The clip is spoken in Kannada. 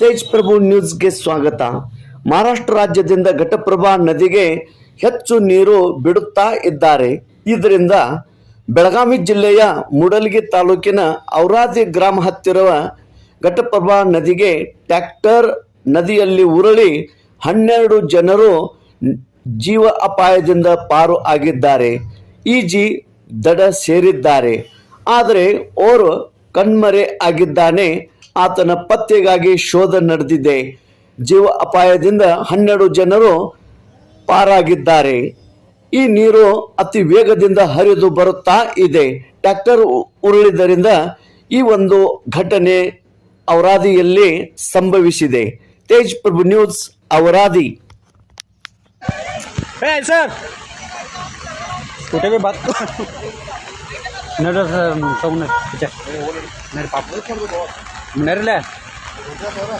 ತೇಜ್ ಪ್ರಭು ನ್ಯೂಸ್ಗೆ ಸ್ವಾಗತ. ಮಹಾರಾಷ್ಟ್ರ ರಾಜ್ಯದಿಂದ ಘಟಪ್ರಭಾ ನದಿಗೆ ಹೆಚ್ಚು ನೀರು ಬಿಡುತ್ತಾ ಇದ್ದಾರೆ. ಇದರಿಂದ ಬೆಳಗಾವಿ ಜಿಲ್ಲೆಯ ಮೂಡಲಗಿ ತಾಲೂಕಿನ ಔರಾದಿ ಗ್ರಾಮ ಹತ್ತಿರವ ಘಟಪ್ರಭಾ ನದಿಗೆ ಟ್ಯಾಕ್ಟರ್ ನದಿಯಲ್ಲಿ ಉರುಳಿ ಹನ್ನೆರಡು ಜನರು ಜೀವ ಅಪಾಯದಿಂದ ಪಾರು ಆಗಿದ್ದಾರೆ. ಈಜಿ ದಡ ಸೇರಿದ್ದಾರೆ. ಆದರೆ ಓರ್ವ ಕಣ್ಮರೆ ಆಗಿದ್ದಾನೆ. ಆತನ ಪತ್ತೆಗಾಗಿ ಶೋಧ ನಡೆದಿದೆ. ಜೀವ ಅಪಾಯದಿಂದ ಹನ್ನೆರಡು ಜನರು ಪಾರಾಗಿದ್ದಾರೆ. ಈ ನೀರು ಅತಿ ವೇಗದಿಂದ ಹರಿದು ಬರುತ್ತಾ ಇದೆ. ಟ್ಯಾಕ್ಟರ್ ಉರುಳಿದರಿಂದ ಈ ಒಂದು ಘಟನೆ ಅವರಾದಿಯಲ್ಲಿ ಸಂಭವಿಸಿದೆ. ತೇಜ್ ಪ್ರಭು ನ್ಯೂಸ್, ಅವರಾದಿ. ए എന്നിട്ട് സൗണ്ട് പിടിച്ചേ നേരെ നേരല്ലേ